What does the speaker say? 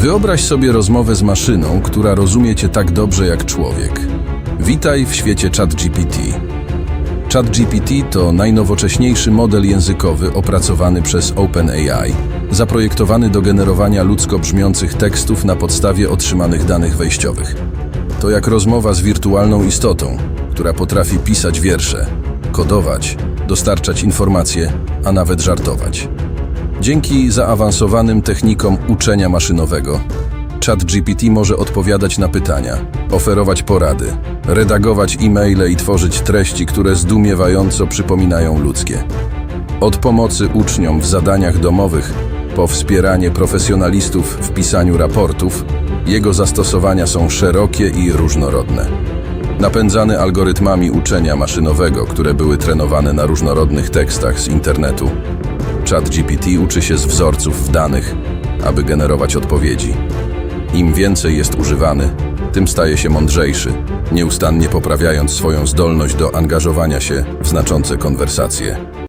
Wyobraź sobie rozmowę z maszyną, która rozumie cię tak dobrze jak człowiek. Witaj w świecie ChatGPT. ChatGPT to najnowocześniejszy model językowy opracowany przez OpenAI, zaprojektowany do generowania ludzko brzmiących tekstów na podstawie otrzymanych danych wejściowych. To jak rozmowa z wirtualną istotą, która potrafi pisać wiersze, kodować, dostarczać informacje, a nawet żartować. Dzięki zaawansowanym technikom uczenia maszynowego, ChatGPT może odpowiadać na pytania, oferować porady, redagować e-maile i tworzyć treści, które zdumiewająco przypominają ludzkie. Od pomocy uczniom w zadaniach domowych po wspieranie profesjonalistów w pisaniu raportów, jego zastosowania są szerokie i różnorodne. Napędzany algorytmami uczenia maszynowego, które były trenowane na różnorodnych tekstach z internetu, ChatGPT uczy się z wzorców w danych, aby generować odpowiedzi. Im więcej jest używany, tym staje się mądrzejszy, nieustannie poprawiając swoją zdolność do angażowania się w znaczące konwersacje.